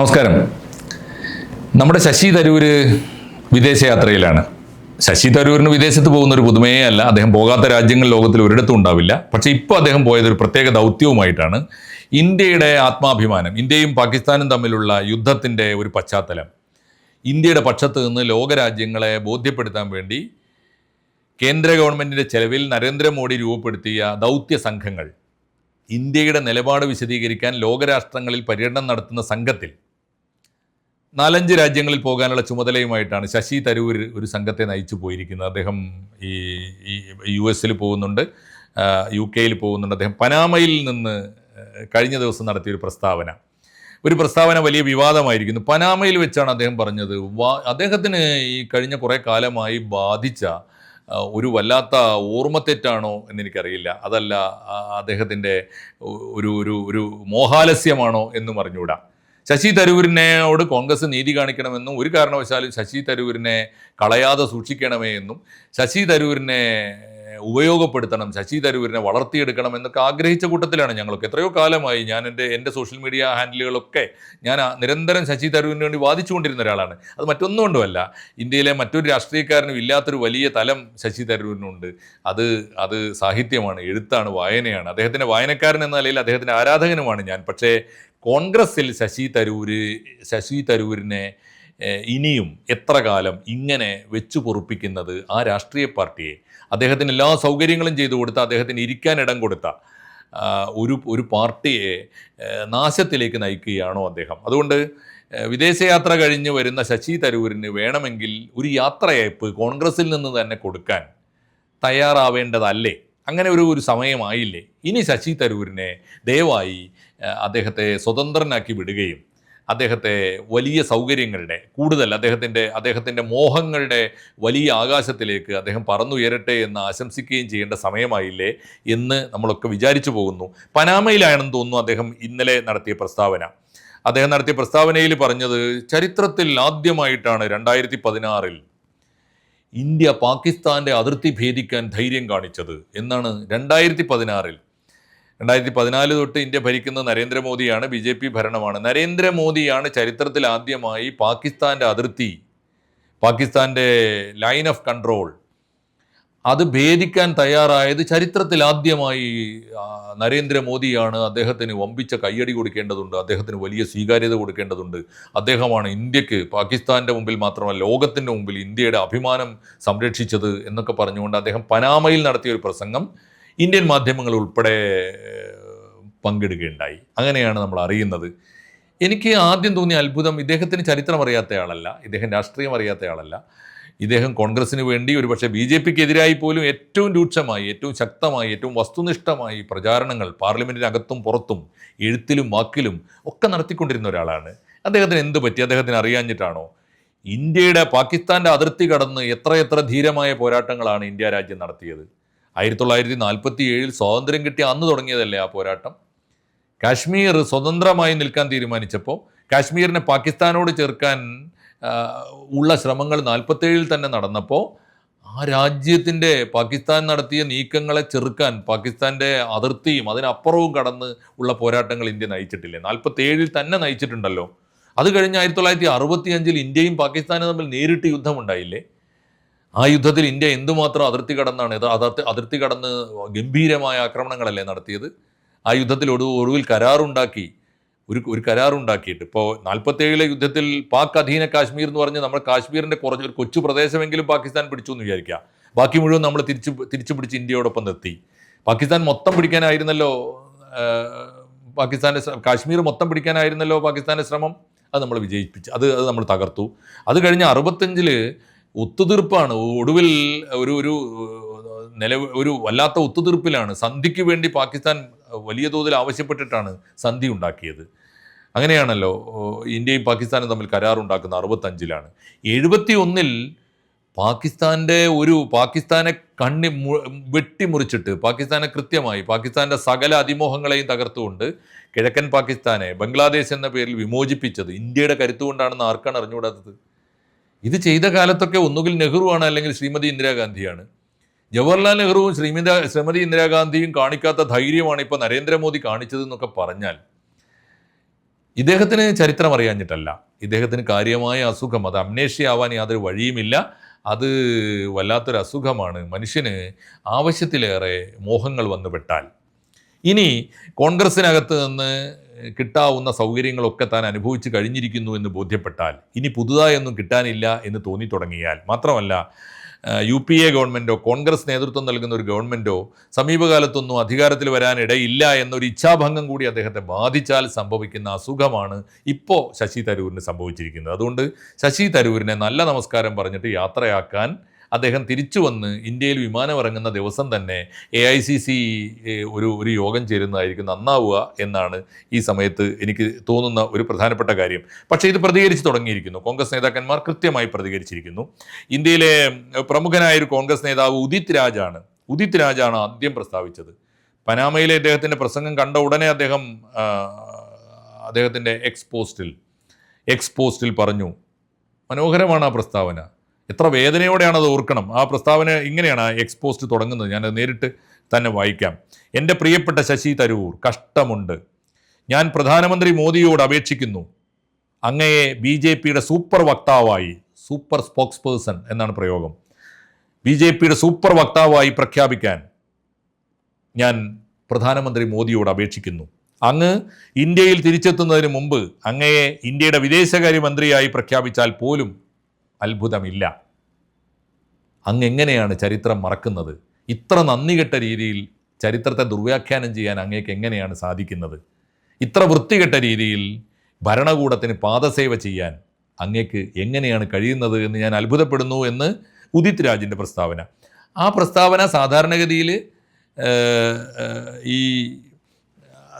നമസ്കാരം. നമ്മുടെ ശശി തരൂര് വിദേശയാത്രയിലാണ്. ശശി തരൂരിന് വിദേശത്ത് പോകുന്ന ഒരു പുതുമയേ അല്ല. അദ്ദേഹം പോകാത്ത രാജ്യങ്ങൾ ലോകത്തിൽ ഒരിടത്തും ഉണ്ടാവില്ല. പക്ഷേ ഇപ്പോൾ അദ്ദേഹം പോയത് ഒരു പ്രത്യേക ദൗത്യവുമായിട്ടാണ്. ഇന്ത്യയുടെ ആത്മാഭിമാനം ഇന്ത്യയും പാകിസ്ഥാനും തമ്മിലുള്ള യുദ്ധത്തിന്റെ ഒരു പശ്ചാത്തലം ഇന്ത്യയുടെ പക്ഷത്ത് നിന്ന് ലോകരാജ്യങ്ങളെ ബോധ്യപ്പെടുത്താൻ വേണ്ടി കേന്ദ്ര ഗവൺമെന്റിന്റെ ചെലവിൽ നരേന്ദ്രമോദി രൂപപ്പെടുത്തിയ ദൗത്യ സംഘങ്ങൾ ഇന്ത്യയുടെ നിലപാട് വിശദീകരിക്കാൻ ലോകരാഷ്ട്രങ്ങളിൽ പര്യടനം നടത്തുന്ന സംഘത്തിൽ നാലഞ്ച് രാജ്യങ്ങളിൽ പോകാനുള്ള ചുമതലയുമായിട്ടാണ് ശശി തരൂർ ഒരു സംഘത്തെ നയിച്ചു പോയിരിക്കുന്നത്. അദ്ദേഹം ഈ യു എസിൽ പോകുന്നുണ്ട്. യു കെയിൽ പോകുന്നുണ്ട്. അദ്ദേഹം പനാമയിൽ നിന്ന് കഴിഞ്ഞ ദിവസം നടത്തിയ ഒരു പ്രസ്താവന. ഒരു പ്രസ്താവന വലിയ വിവാദമായിരിക്കുന്നു. പനാമയിൽ വെച്ചാണ് അദ്ദേഹം പറഞ്ഞത്. അദ്ദേഹത്തിന് ഈ കഴിഞ്ഞ കുറേ കാലമായി ബാധിച്ച ഒരു വല്ലാത്ത ഓർമ്മത്തെറ്റാണോ എന്നെനിക്കറിയില്ല. അതല്ല അദ്ദേഹത്തിന്റെ ഒരു ഒരു ഒരു മോഹാലസ്യമാണോ എന്നും അറിഞ്ഞുകൂടാ. ശശി തരൂരിനോട് കോൺഗ്രസ് നീതി കാണിക്കണമെന്നും ഒരു കാരണവശാലും ശശി തരൂരിനെ കളയാതെ സൂക്ഷിക്കണമേ എന്നും ശശി തരൂരിനെ ഉപയോഗപ്പെടുത്തണം ശശി തരൂരിനെ വളർത്തിയെടുക്കണം എന്നൊക്കെ ആഗ്രഹിച്ച കൂട്ടത്തിലാണ് ഞങ്ങളൊക്കെ. എത്രയോ കാലമായി ഞാൻ എന്റെ എന്റെ സോഷ്യൽ മീഡിയ ഹാൻഡിലുകളൊക്കെ ഞാൻ നിരന്തരം ശശി തരൂരിന് വേണ്ടി വാദിച്ചുകൊണ്ടിരുന്ന ഒരാളാണ്. അത് മറ്റൊന്നും കൊണ്ടുമല്ല ഇന്ത്യയിലെ മറ്റൊരു രാഷ്ട്രീയക്കാരനും ഇല്ലാത്തൊരു വലിയ തലം ശശി തരൂരിനുണ്ട്. അത് അത് സാഹിത്യമാണ് എഴുത്താണ് വായനയാണ്. അദ്ദേഹത്തിന്റെ വായനക്കാരൻ എന്ന നിലയിൽ അദ്ദേഹത്തിന്റെ ആരാധകനുമാണ് ഞാൻ. പക്ഷേ കോൺഗ്രസിൽ ശശി തരൂര് ശശി തരൂരിനെ ഇനിയും എത്ര കാലം ഇങ്ങനെ വെച്ചു പൊറുപ്പിക്കുന്നത് ആ രാഷ്ട്രീയ പാർട്ടിയെ? അദ്ദേഹത്തിന് എല്ലാ സൗകര്യങ്ങളും ചെയ്തു കൊടുത്ത അദ്ദേഹത്തിന് ഇരിക്കാൻ ഇടം കൊടുത്ത ഒരു ഒരു പാർട്ടിയെ നാശത്തിലേക്ക് നയിക്കുകയാണോ അദ്ദേഹം? അതുകൊണ്ട് വിദേശയാത്ര കഴിഞ്ഞ് വരുന്ന ശശി തരൂരിന് വേണമെങ്കിൽ ഒരു യാത്രയയപ്പ് കോൺഗ്രസിൽ നിന്ന് തന്നെ കൊടുക്കാൻ തയ്യാറാവേണ്ടതല്ലേ? അങ്ങനെ ഒരു ഒരു സമയമായില്ലേ? ഇനി ശശി തരൂരിനെ ദയവായി അദ്ദേഹത്തെ സ്വതന്ത്രനാക്കി വിടുകയും അദ്ദേഹത്തെ വലിയ സൗകര്യങ്ങളുടെ കൂടുതൽ അദ്ദേഹത്തിന്റെ അദ്ദേഹത്തിന്റെ മോഹങ്ങളുടെ വലിയ ആകാശത്തിലേക്ക് അദ്ദേഹം പറന്നുയരട്ടെ എന്ന് ആശംസിക്കുകയും ചെയ്യേണ്ട സമയമായില്ലേ എന്ന് നമ്മളൊക്കെ വിചാരിച്ചു പോകുന്നു. പനാമയിലാണെന്ന് തോന്നുന്നു അദ്ദേഹം ഇന്നലെ നടത്തിയ പ്രസ്താവന. അദ്ദേഹം നടത്തിയ പ്രസ്താവനയിൽ പറഞ്ഞത് ചരിത്രത്തിൽ ആദ്യമായിട്ടാണ് രണ്ടായിരത്തി പതിനാറിൽ ഇന്ത്യ പാകിസ്ഥാന്റെ അതിർത്തി ഭേദിക്കാൻ ധൈര്യം കാണിച്ചത് എന്നാണ് രണ്ടായിരത്തി പതിനാറിൽ രണ്ടായിരത്തി പതിനാല് തൊട്ട് ഇന്ത്യ ഭരിക്കുന്ന നരേന്ദ്രമോദിയാണ് ബി ജെ പി ഭരണമാണ്. നരേന്ദ്രമോദിയാണ് ചരിത്രത്തിൽ ആദ്യമായി പാകിസ്ഥാന്റെ അതിർത്തി പാകിസ്ഥാന്റെ ലൈൻ ഓഫ് കൺട്രോൾ അത് ഭേദിക്കാൻ തയ്യാറായത് ചരിത്രത്തിൽ ആദ്യമായി നരേന്ദ്രമോദിയാണ്. അദ്ദേഹത്തിന് വമ്പിച്ച കയ്യടി കൊടുക്കേണ്ടതുണ്ട് അദ്ദേഹത്തിന് വലിയ സ്വീകാര്യത കൊടുക്കേണ്ടതുണ്ട്. അദ്ദേഹമാണ് ഇന്ത്യയ്ക്ക് പാകിസ്ഥാന്റെ മുമ്പിൽ മാത്രമല്ല ലോകത്തിന്റെ മുമ്പിൽ ഇന്ത്യയുടെ അഭിമാനം സംരക്ഷിച്ചത് എന്നൊക്കെ പറഞ്ഞുകൊണ്ട് അദ്ദേഹം പനാമയിൽ നടത്തിയ ഒരു പ്രസംഗം. ഇന്ത്യൻ മാധ്യമങ്ങൾ ഉൾപ്പെടെ പങ്കെടുക്കുകയുണ്ടായി അങ്ങനെയാണ് നമ്മൾ അറിയുന്നത്. എനിക്ക് ആദ്യം തോന്നിയ അത്ഭുതം ഇദ്ദേഹത്തിന് ചരിത്രം അറിയാത്തയാളല്ല ഇദ്ദേഹം രാഷ്ട്രീയം അറിയാത്തയാളല്ല ഇദ്ദേഹം കോൺഗ്രസിന് വേണ്ടി ഒരുപക്ഷെ ബി ജെ പിക്ക് എതിരായി പോലും ഏറ്റവും രൂക്ഷമായി ഏറ്റവും ശക്തമായി ഏറ്റവും വസ്തുനിഷ്ഠമായി പ്രചാരണങ്ങൾ പാർലമെന്റിനകത്തും പുറത്തും എഴുത്തിലും വാക്കിലും ഒക്കെ നടത്തിക്കൊണ്ടിരുന്ന ഒരാളാണ്. അദ്ദേഹത്തിന് എന്ത് പറ്റി? അദ്ദേഹത്തിന് അറിയാഞ്ഞിട്ടാണോ? ഇന്ത്യയുടെ പാകിസ്ഥാന്റെ അതിർത്തി കടന്ന് എത്രയെത്ര ധീരമായ പോരാട്ടങ്ങളാണ് ഇന്ത്യ രാജ്യം നടത്തിയത്? ആയിരത്തി തൊള്ളായിരത്തി നാൽപ്പത്തി ഏഴിൽ സ്വാതന്ത്ര്യം കിട്ടിയ അന്ന് തുടങ്ങിയതല്ലേ ആ പോരാട്ടം? കാശ്മീർ സ്വതന്ത്രമായി നിൽക്കാൻ തീരുമാനിച്ചപ്പോൾ കാശ്മീരിനെ പാകിസ്ഥാനോട് ചേർക്കാൻ ഉള്ള ശ്രമങ്ങൾ നാൽപ്പത്തേഴിൽ തന്നെ നടന്നപ്പോൾ ആ രാജ്യത്തിന്റെ പാകിസ്ഥാൻ നടത്തിയ നീക്കങ്ങളെ ചെറുക്കാൻ പാകിസ്ഥാന്റെ അതിർത്തിയും അതിനപ്പുറവും കടന്ന് ഉള്ള പോരാട്ടങ്ങൾ ഇന്ത്യ നയിച്ചിട്ടില്ലേ? നാൽപ്പത്തേഴിൽ തന്നെ നയിച്ചിട്ടുണ്ടല്ലോ. അത് കഴിഞ്ഞ് ആയിരത്തി തൊള്ളായിരത്തി അറുപത്തി അഞ്ചിൽ ഇന്ത്യയും പാകിസ്ഥാനും തമ്മിൽ നേരിട്ട് യുദ്ധമുണ്ടായില്ലേ? ആ യുദ്ധത്തിൽ ഇന്ത്യ എന്തുമാത്രം അതിർത്തി കടന്നാണ് അതിർത്തി അതിർത്തി കടന്ന് ഗംഭീരമായ ആക്രമണങ്ങളല്ലേ നടത്തിയത്? ആ യുദ്ധത്തിൽ ഒടു ഒടുവിൽ കരാറുണ്ടാക്കി ഒരു ഒരു കരാറുണ്ടാക്കിയിട്ട്. ഇപ്പോൾ നാൽപ്പത്തേഴിലെ യുദ്ധത്തിൽ പാക് അധീന കാശ്മീർ എന്ന് പറഞ്ഞ് നമ്മൾ കാശ്മീരിന്റെ കുറച്ച് ഒരു കൊച്ചു പ്രദേശമെങ്കിലും പാകിസ്ഥാൻ പിടിച്ചു എന്ന് വിചാരിക്കുക. ബാക്കി മുഴുവൻ നമ്മൾ തിരിച്ച് തിരിച്ചു പിടിച്ച് ഇന്ത്യയോടൊപ്പം നിർത്തി. പാകിസ്ഥാൻ മൊത്തം പിടിക്കാനായിരുന്നല്ലോ പാകിസ്ഥാന്റെ കാശ്മീർ മൊത്തം പിടിക്കാനായിരുന്നല്ലോ പാകിസ്ഥാന്റെ ശ്രമം? അത് നമ്മൾ വിജയിപ്പിച്ച് അത് അത് നമ്മൾ തകർത്തു. അത് കഴിഞ്ഞ് അറുപത്തഞ്ചിൽ ഒത്തുതീർപ്പാണ്. ഒടുവിൽ ഒരു ഒരു നില ഒരു വല്ലാത്ത ഒത്തുതീർപ്പിലാണ്. സന്ധിക്ക് വേണ്ടി പാകിസ്ഥാൻ വലിയ തോതിൽ ആവശ്യപ്പെട്ടിട്ടാണ് സന്ധി ഉണ്ടാക്കിയത്. അങ്ങനെയാണല്ലോ ഇന്ത്യയും പാകിസ്ഥാനും തമ്മിൽ കരാറുണ്ടാക്കുന്ന അറുപത്തഞ്ചിലാണ്. എഴുപത്തി ഒന്നിൽ പാകിസ്ഥാന്റെ ഒരു പാകിസ്ഥാനെ കണ്ണി വെട്ടിമുറിച്ചിട്ട് പാകിസ്ഥാനെ കൃത്യമായി പാകിസ്ഥാന്റെ സകല അതിമോഹങ്ങളെയും തകർത്തുകൊണ്ട് കിഴക്കൻ പാകിസ്ഥാനെ ബംഗ്ലാദേശ് എന്ന പേരിൽ വിമോചിപ്പിച്ചത് ഇന്ത്യയുടെ കരുത്തുകൊണ്ടാണെന്ന് ആർക്കാണ് അറിഞ്ഞുകൂടാത്തത്? ഇത് ചെയ്ത കാലത്തൊക്കെ ഒന്നുകിൽ നെഹ്റുവാണ് അല്ലെങ്കിൽ ശ്രീമതി ഇന്ദിരാഗാന്ധിയാണ്. ജവഹർലാൽ നെഹ്റുവും ശ്രീമിത ശ്രീമതി ഇന്ദിരാഗാന്ധിയും കാണിക്കാത്ത ധൈര്യമാണ് ഇപ്പോൾ നരേന്ദ്രമോദി കാണിച്ചതെന്നൊക്കെ പറഞ്ഞാൽ ഇദ്ദേഹത്തിന് ചരിത്രം അറിയാഞ്ഞിട്ടല്ല. ഇദ്ദേഹത്തിന് കാര്യമായ അസുഖം അത് അമ്നേഷ്യയാവാൻ യാതൊരു വഴിയുമില്ല. അത് വല്ലാത്തൊരു അസുഖമാണ്. മനുഷ്യന് ആവശ്യത്തിലേറെ മോഹങ്ങൾ വന്നുപെട്ടാൽ ഇനി കോൺഗ്രസിനകത്ത് നിന്ന് കിട്ടാവുന്ന സൗകര്യങ്ങളൊക്കെ താൻ അനുഭവിച്ച് കഴിഞ്ഞിരിക്കുന്നു എന്ന് ബോധ്യപ്പെട്ടാൽ ഇനി പുതുതായൊന്നും കിട്ടാനില്ല എന്ന് തോന്നി തുടങ്ങിയാൽ മാത്രമല്ല യു പി എ ഗവൺമെന്റോ കോൺഗ്രസ് നേതൃത്വം നൽകുന്ന ഒരു ഗവൺമെന്റോ സമീപകാലത്തൊന്നും അധികാരത്തിൽ വരാനിടയില്ല എന്നൊരു ഇച്ഛാഭംഗം കൂടി അദ്ദേഹത്തെ ബാധിച്ചാൽ സംഭവിക്കുന്ന അസുഖമാണ് ഇപ്പോൾ ശശി തരൂരിന് സംഭവിച്ചിരിക്കുന്നത്. അതുകൊണ്ട് ശശി തരൂരിനെ നല്ല നമസ്കാരം പറഞ്ഞിട്ട് യാത്രയാക്കാൻ അദ്ദേഹം തിരിച്ചു വന്ന് ഇന്ത്യയിൽ വിമാനം ഇറങ്ങുന്ന ദിവസം തന്നെ എ ഐ സി സി ഒരു ഒരു യോഗം ചേരുന്നതായിരിക്കും നന്നാവുക എന്നാണ് ഈ സമയത്ത് എനിക്ക് തോന്നുന്ന ഒരു പ്രധാനപ്പെട്ട കാര്യം. പക്ഷേ ഇത് പ്രതികരിച്ച് തുടങ്ങിയിരിക്കുന്നു. കോൺഗ്രസ് നേതാക്കന്മാർ കൃത്യമായി പ്രതികരിച്ചിരിക്കുന്നു. ഇന്ത്യയിലെ പ്രമുഖനായ ഒരു കോൺഗ്രസ് നേതാവ് ഉദിത് രാജാണ്. ഉദിത് രാജാണ് ആദ്യം പ്രസ്താവിച്ചത്. പനാമയിലെ അദ്ദേഹത്തിന്റെ പ്രസംഗം കണ്ട ഉടനെ അദ്ദേഹം അദ്ദേഹത്തിന്റെ എക്സ് പോസ്റ്റിൽ എക്സ് പോസ്റ്റിൽ പറഞ്ഞു മനോഹരമാണ് ആ പ്രസ്താവന. എത്ര വേദനയോടെയാണ് അത് ഓർക്കണം. ആ പ്രസ്താവന ഇങ്ങനെയാണ് എക്സ്പോസ്റ്റ് തുടങ്ങുന്നത്. ഞാൻ നേരിട്ട് തന്നെ വായിക്കാം. എന്റെ പ്രിയപ്പെട്ട ശശി തരൂർ കഷ്ടമുണ്ട്. ഞാൻ പ്രധാനമന്ത്രി മോദിയോട് അപേക്ഷിക്കുന്നു. അങ്ങയെ ബി ജെ പിയുടെ സൂപ്പർ വക്താവായി സൂപ്പർ സ്പോക്സ് പേഴ്സൺ എന്നാണ് പ്രയോഗം. ബി ജെ പിയുടെ സൂപ്പർ വക്താവായി പ്രഖ്യാപിക്കാൻ ഞാൻ പ്രധാനമന്ത്രി മോദിയോട് അപേക്ഷിക്കുന്നു. അങ്ങ് ഇന്ത്യയിൽ തിരിച്ചെത്തുന്നതിന് മുമ്പ് അങ്ങയെ ഇന്ത്യയുടെ വിദേശകാര്യമന്ത്രിയായി പ്രഖ്യാപിച്ചാൽ പോലും അത്ഭുതമില്ല. അങ്ങ് എങ്ങനെയാണ് ചരിത്രം മറക്കുന്നത്? ഇത്ര നന്ദി കെട്ട രീതിയിൽ ചരിത്രത്തെ ദുർവ്യാഖ്യാനം ചെയ്യാൻ അങ്ങേക്ക് എങ്ങനെയാണ് സാധിക്കുന്നത്? ഇത്ര വൃത്തികെട്ട രീതിയിൽ ഭരണകൂടത്തിന് പാദസേവ ചെയ്യാൻ അങ്ങേക്ക് എങ്ങനെയാണ് കഴിയുന്നത് എന്ന് ഞാൻ അത്ഭുതപ്പെടുന്നു എന്ന് ഉദിത് രാജിന്റെ പ്രസ്താവന. ആ പ്രസ്താവന സാധാരണഗതിയിൽ ഈ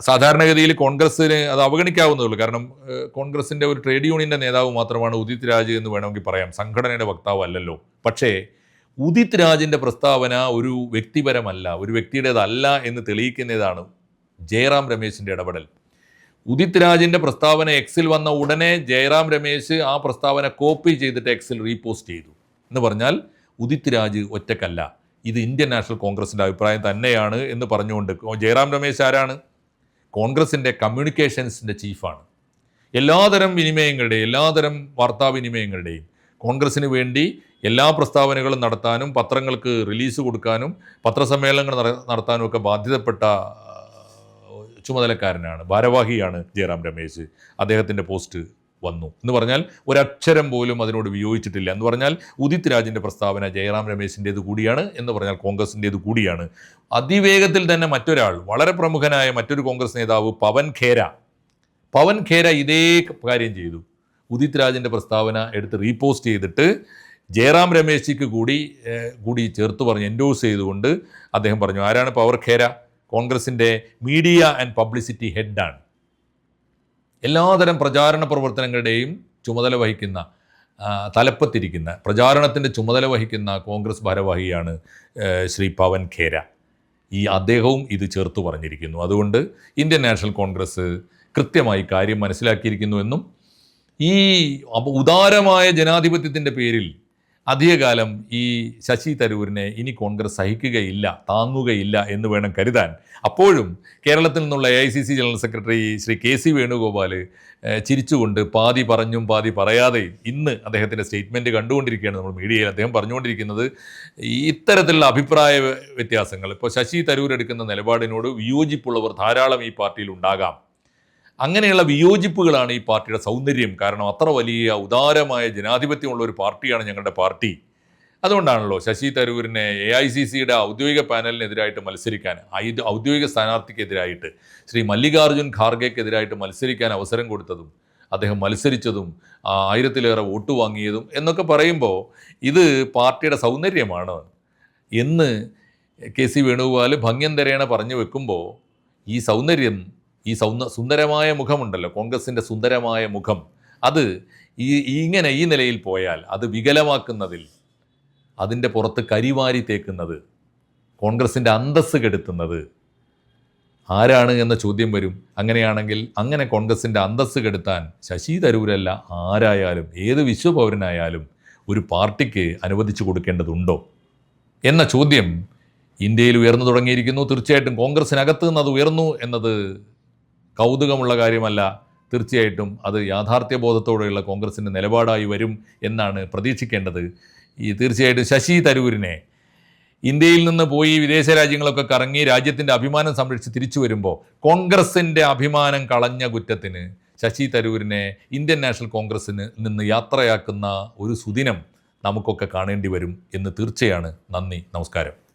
സാധാരണഗതിയിൽ കോൺഗ്രസ്സിന് അത് അവഗണിക്കാവുന്നതുള്ളൂ കാരണം കോൺഗ്രസിന്റെ ഒരു ട്രേഡ് യൂണിയന്റെ നേതാവ് മാത്രമാണ് ഉദിത് രാജ് എന്ന് വേണമെങ്കിൽ പറയാം. സംഘടനയുടെ വക്താവ് അല്ലല്ലോ. പക്ഷേ ഉദിത് രാജിന്റെ പ്രസ്താവന ഒരു വ്യക്തിപരമല്ല ഒരു വ്യക്തിയുടേതല്ല എന്ന് തെളിയിക്കുന്നതാണ് ജയറാം രമേശിന്റെ ഇടപെടൽ. ഉദിത് രാജിന്റെ പ്രസ്താവന എക്സിൽ വന്ന ഉടനെ ജയറാം രമേശ് ആ പ്രസ്താവന കോപ്പി ചെയ്തിട്ട് എക്സിൽ റീപോസ്റ്റ് ചെയ്തു. എന്ന് പറഞ്ഞാൽ ഉദിത് രാജ് ഒറ്റക്കല്ല. ഇത് ഇന്ത്യൻ നാഷണൽ കോൺഗ്രസിന്റെ അഭിപ്രായം തന്നെയാണ് എന്ന് പറഞ്ഞുകൊണ്ട് ജയറാം രമേശ് ആരാണ്? കോൺഗ്രസിന്റെ കമ്മ്യൂണിക്കേഷൻസിന്റെ ചീഫാണ്. എല്ലാതരം വിനിമയങ്ങളുടെയും എല്ലാതരം വാർത്താവിനിമയങ്ങളുടെയും കോൺഗ്രസ്സിന് വേണ്ടി എല്ലാ പ്രസ്താവനകളും നടത്താനും പത്രങ്ങൾക്ക് റിലീസ് കൊടുക്കാനും പത്രസമ്മേളനങ്ങൾ നടത്താനും ഒക്കെ ബാധ്യതപ്പെട്ട ചുമതലക്കാരനാണ് ഭാരവാഹിയാണ് ജയറാം രമേശ്. അദ്ദേഹത്തിന്റെ പോസ്റ്റ് വന്നു. എന്ന് പറഞ്ഞാൽ ഒരക്ഷരം പോലും അതിനോട് വിയോജിച്ചിട്ടില്ല. എന്ന് പറഞ്ഞാൽ ഉദിത് രാജിന്റെ പ്രസ്താവന ജയറാം രമേശിന്റേത് കൂടിയാണ് എന്ന് പറഞ്ഞാൽ കോൺഗ്രസിന്റേത് കൂടിയാണ്. അതിവേഗത്തിൽ തന്നെ മറ്റൊരാൾ വളരെ പ്രമുഖനായ മറ്റൊരു കോൺഗ്രസ് നേതാവ് പവൻ ഖേര. പവൻ ഖേര ഇതേ കാര്യം ചെയ്തു. ഉദിത് രാജിന്റെ പ്രസ്താവന എടുത്ത് റീപോസ്റ്റ് ചെയ്തിട്ട് ജയറാം രമേശിക്ക് കൂടി കൂടി ചേർത്ത് പറഞ്ഞ് എൻഡോസ് ചെയ്തുകൊണ്ട് അദ്ദേഹം പറഞ്ഞു ആരാണ് പവർ ഖേര? കോൺഗ്രസിന്റെ മീഡിയ ആൻഡ് പബ്ലിസിറ്റി ഹെഡാണ്. എല്ലാതരം പ്രചാരണ പ്രവർത്തനങ്ങളുടെയും ചുമതല വഹിക്കുന്ന തലപ്പത്തിരിക്കുന്ന പ്രചാരണത്തിന്റെ ചുമതല വഹിക്കുന്ന കോൺഗ്രസ് ഭാരവാഹിയാണ് ശ്രീ പവൻ ഖേര. ഈ അദ്ദേഹവും ഇത് ചേർത്ത് പറഞ്ഞിരിക്കുന്നു. അതുകൊണ്ട് ഇന്ത്യൻ നാഷണൽ കോൺഗ്രസ് കൃത്യമായി കാര്യം മനസ്സിലാക്കിയിരിക്കുന്നുവെന്നും ഈ ഉദാരമായ ജനാധിപത്യത്തിന്റെ പേരിൽ അധികകാലം ഈ ശശി തരൂരിനെ ഇനി കോൺഗ്രസ് സഹിക്കുകയില്ല താങ്ങുകയില്ല എന്ന് വേണം കരുതാൻ. അപ്പോഴും കേരളത്തിൽ നിന്നുള്ള A general secretary Shri K C Venugopal ചിരിച്ചുകൊണ്ട് പാതി പറഞ്ഞും പാതി പറയാതെയും ഇന്ന് അദ്ദേഹത്തിന്റെ സ്റ്റേറ്റ്മെന്റ് കണ്ടുകൊണ്ടിരിക്കുകയാണ് നമ്മൾ മീഡിയയിൽ. അദ്ദേഹം പറഞ്ഞുകൊണ്ടിരിക്കുന്നത് ഇത്തരത്തിലുള്ള അഭിപ്രായ വ്യത്യാസങ്ങൾ. ഇപ്പോൾ ശശി തരൂർ എടുക്കുന്ന നിലപാടിനോട് വിയോജിപ്പുള്ളവർ ധാരാളം ഈ പാർട്ടിയിൽ ഉണ്ടാകാം. അങ്ങനെയുള്ള വിയോജിപ്പുകളാണ് ഈ പാർട്ടിയുടെ സൗന്ദര്യം. കാരണം അത്ര വലിയ ഉദാരമായ ജനാധിപത്യമുള്ള ഒരു പാർട്ടിയാണ് ഞങ്ങളുടെ പാർട്ടി. അതുകൊണ്ടാണല്ലോ ശശി തരൂരിനെ എ ഐ സി സിയുടെ ഔദ്യോഗിക പാനലിനെതിരായിട്ട് മത്സരിക്കാൻ ഔദ്യോഗിക സ്ഥാനാർത്ഥിക്കെതിരായിട്ട് ശ്രീ മല്ലികാർജുൻ ഖാർഗെക്കെതിരായിട്ട് മത്സരിക്കാൻ അവസരം കൊടുത്തതും അദ്ദേഹം മത്സരിച്ചതും ആയിരത്തിലേറെ വോട്ട് വാങ്ങിയതും എന്നൊക്കെ പറയുമ്പോൾ ഇത് പാർട്ടിയുടെ സൗന്ദര്യമാണ്. എന്ന് കെ സി വേണുഗോപാൽ ഭംഗ്യം തരേണ പറഞ്ഞു വെക്കുമ്പോൾ ഈ സൗന്ദര്യം ഈ സൗന്ദ സുന്ദരമായ മുഖമുണ്ടല്ലോ കോൺഗ്രസിന്റെ സുന്ദരമായ മുഖം. അത് ഈ ഇങ്ങനെ ഈ നിലയിൽ പോയാൽ അത് വികലമാക്കുന്നതിൽ അതിന്റെ പുറത്ത് കരിവാരി തേക്കുന്നത് കോൺഗ്രസിന്റെ അന്തസ്സ് കെടുത്തുന്നത് ആരാണ് എന്ന ചോദ്യം വരും. അങ്ങനെയാണെങ്കിൽ അങ്ങനെ കോൺഗ്രസിന്റെ അന്തസ്സ് കെടുത്താൻ ശശി തരൂരല്ല ആരായാലും ഏത് വിശ്വപൗരനായാലും ഒരു പാർട്ടിക്ക് അനുവദിച്ചു കൊടുക്കേണ്ടതുണ്ടോ? എന്ന ചോദ്യം ഇന്ത്യയിൽ ഉയർന്നു തുടങ്ങിയിരിക്കുന്നു. തീർച്ചയായിട്ടും കോൺഗ്രസിനകത്ത് നിന്ന് അത് ഉയർന്നു എന്നത് കൗതുകമുള്ള കാര്യമല്ല. തീർച്ചയായിട്ടും അത് യാഥാർത്ഥ്യബോധത്തോടെയുള്ള കോൺഗ്രസിന്റെ നിലപാടായി വരും എന്നാണ് പ്രതീക്ഷിക്കേണ്ടത്. ഈ തീർച്ചയായിട്ടും ശശി തരൂരിനെ ഇന്ത്യയിൽ നിന്ന് പോയി വിദേശ രാജ്യങ്ങളൊക്കെ കറങ്ങി രാജ്യത്തിന്റെ അഭിമാനം സംരക്ഷിച്ച് തിരിച്ചു വരുമ്പോൾ കോൺഗ്രസിന്റെ അഭിമാനം കളഞ്ഞ കുറ്റത്തിന് ശശി തരൂരിനെ ഇന്ത്യൻ നാഷണൽ കോൺഗ്രസ്സിന് നിന്ന് യാത്രയാക്കുന്ന ഒരു സുദിനം നമുക്കൊക്കെ കാണേണ്ടി വരും എന്ന് തീർച്ചയാണ്. നന്ദി. നമസ്കാരം.